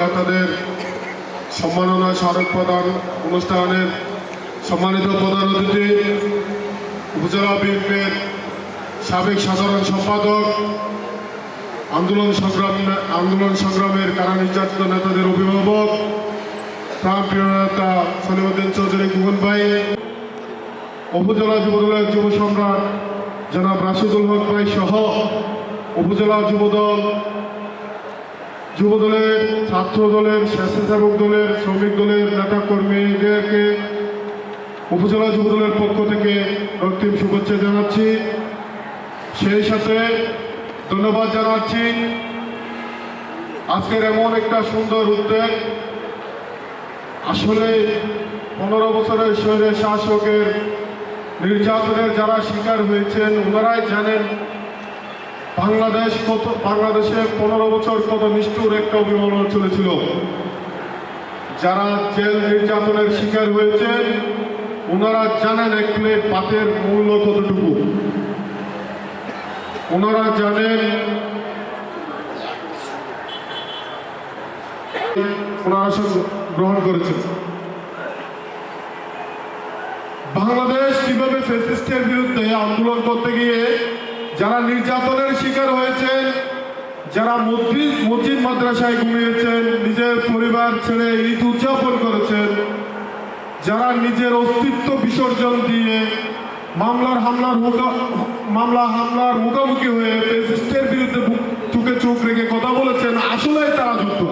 নেতাদের সম্মাননা স্মারক প্রদান অনুষ্ঠানের সম্মানিত প্রধান উপজেলা বিএনপির সাবেক সাধারণ সম্পাদক, আন্দোলন সংগ্রাম, আন্দোলন সংগ্রামের কারা নির্যাতিত নেতাদের অভিভাবক প্রাণপ্রিয় নেতা সলিমুদ্দিন চৌধুরী গুগন ভাই, উপজেলা যুব সম্রাট জনাব রাশিদুল হক ভাই সহ উপজেলা যুবদল, যুবদলের ছাত্র দলের স্বেচ্ছাসেবক দলের শ্রমিক দলের নেতা কর্মীদেরকে উপজেলা যুবদলের পক্ষ থেকে অন্তিম শুভেচ্ছা জানাচ্ছি। সেই সাথে ধন্যবাদ জানাচ্ছি। আজকের এমন একটা সুন্দর উদ্যোগ, আসলে পনেরো বছরের শহরে শাসকের নির্যাতনের যারা শিকার হয়েছেন, ওনারাই জানেন বাংলাদেশ কত বাংলাদেশে পনেরো বছর কত নিষ্ঠুর একটা অভিমাননা চলেছিল। যারা জেল নির্যাতনের শিকার হয়েছেন ওনারা জানেন এক প্লেট ভাতের মূল্য কতটুকু। ওনারা জানেন গ্রহণ করেছেন। বাংলাদেশ কীভাবে ফেসিস্টের বিরুদ্ধে আন্দোলন করতে গিয়ে যারা নির্যাতনের শিকার হয়েছেন, যারা মসজিদ মসজিদ মাদ্রাসায় ঘুমিয়েছেন, নিজের পরিবার ছেড়ে ঈদ উদযাপন করেছেন, যারা নিজের অস্তিত্ব বিসর্জন দিয়ে মামলার হামলার মামলা হামলার মুখোমুখি হয়ে ফেসিস্টের বিরুদ্ধে চোখে চোখ রেখে কথা বলেছেন আসলে তারা যুদ্ধ।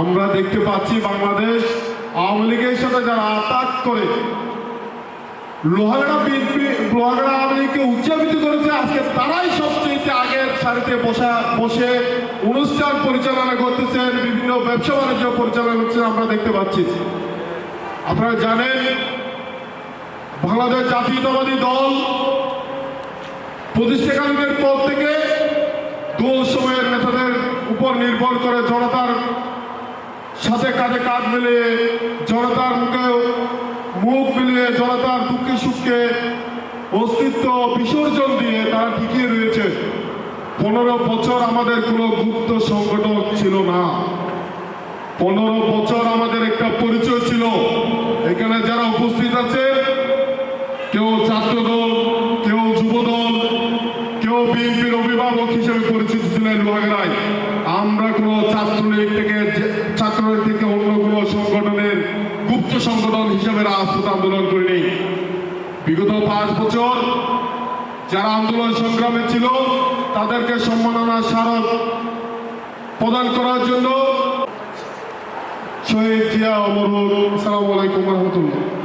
আমরা দেখতে পাচ্ছি বাংলাদেশ আওয়ামী লীগের সাথে যারা আতাক করে লোহাগড়া বিএনপি, লোহাগড়া আওয়ামী উদযাপিত করেছে। আজকে তারাই সবচেয়ে আগের সারিতে বসা, বসে অনুষ্ঠান পরিচালনা করতেছেন, বিভিন্ন ব্যবসা বাণিজ্য পরিচালনা করছেন আমরা দেখতে পাচ্ছি। আপনারা জানেন, বাংলাদেশ জাতীয়তাবাদী দল প্রতিষ্ঠাকালীনের পর থেকে দোল সময়ের নেতাদের উপর নির্ভর করে জনতার সাথে কাঁধে কাঁধ মিলিয়ে জনতার মুখে মুখ মিলিয়ে জনতার দুঃখে সুখকে অস্তিত্ব বিসর্জন দিয়ে তারা টিকিয়ে রয়েছে। পনেরো বছর আমাদের কোনো গুপ্ত সংগঠন ছিল না। পনেরো বছর আমাদের একটা পরিচয় ছিল। এখানে যারা উপস্থিত আছে, কেউ ছাত্র দল কেউ যুব দল কেউ বিএনপির অভিভাবক হিসেবে পরিচিত ছিলেন লোহাগড়ায় আমরা কোনো ছাত্রলীগ থেকে যে- ছাত্রলীগ থেকে অন্য কোনো সংগঠনের গুপ্ত সংগঠন হিসেবে রাজপথ আন্দোলন করিনি। বিগত পাঁচ বছর যারা আন্দোলন সংগ্রামে ছিল, তাদেরকে সম্মাননা স্মারক প্রদান করার জন্য শহীদ জিয়া অমর সালামালাইকুম রহমতুল্লাহ।